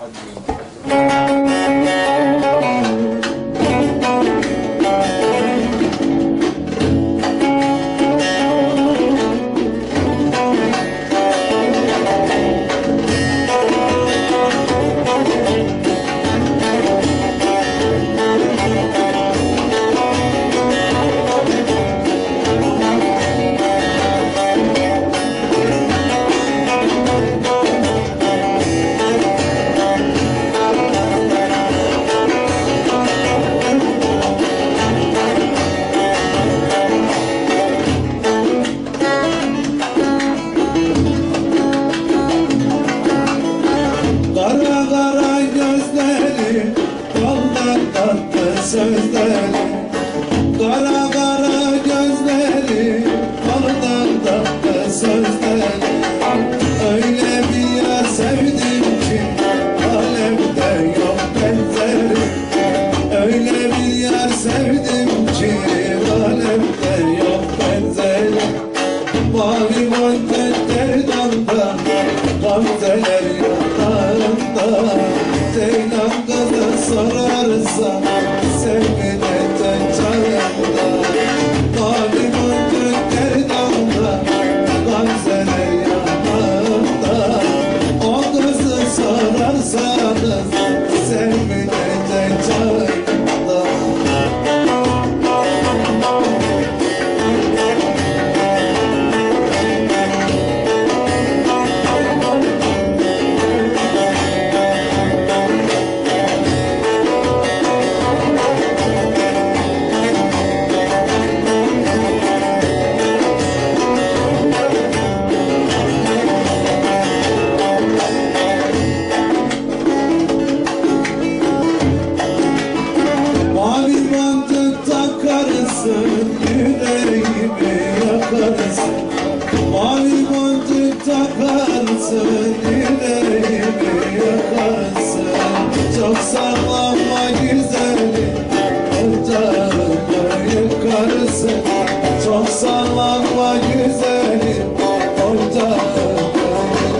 Amém. Ceylan kızı sorarsa, sevgilete yıkarsın Çok sallama güzeli,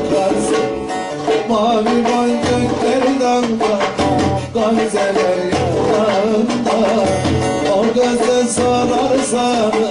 yıkarsın Mavi boncukları damga Gamzeler yanında. O gözü sorarsanız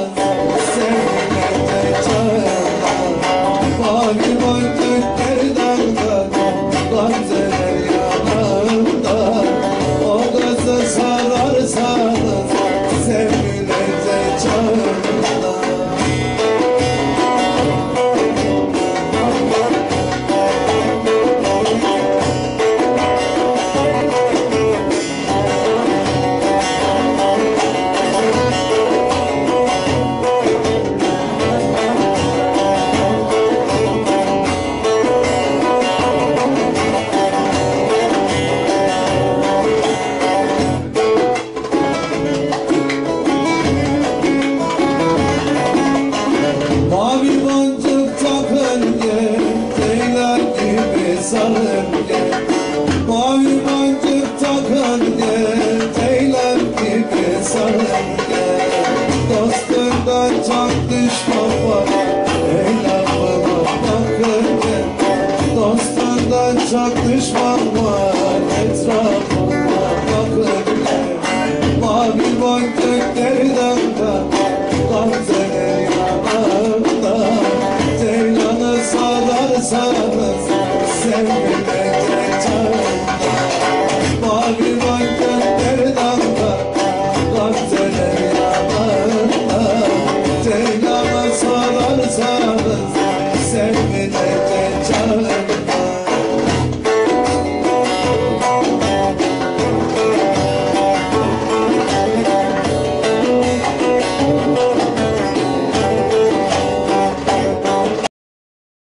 gibi sarınca Mavi boncuk takınca Ceylan gibi sarınca Dostundan çok düşman var Ey lafıma bakınca Dostundan çok düşman var Etrafıma bakınca Mavi boncuk derdanda Gamzeler colors, I said.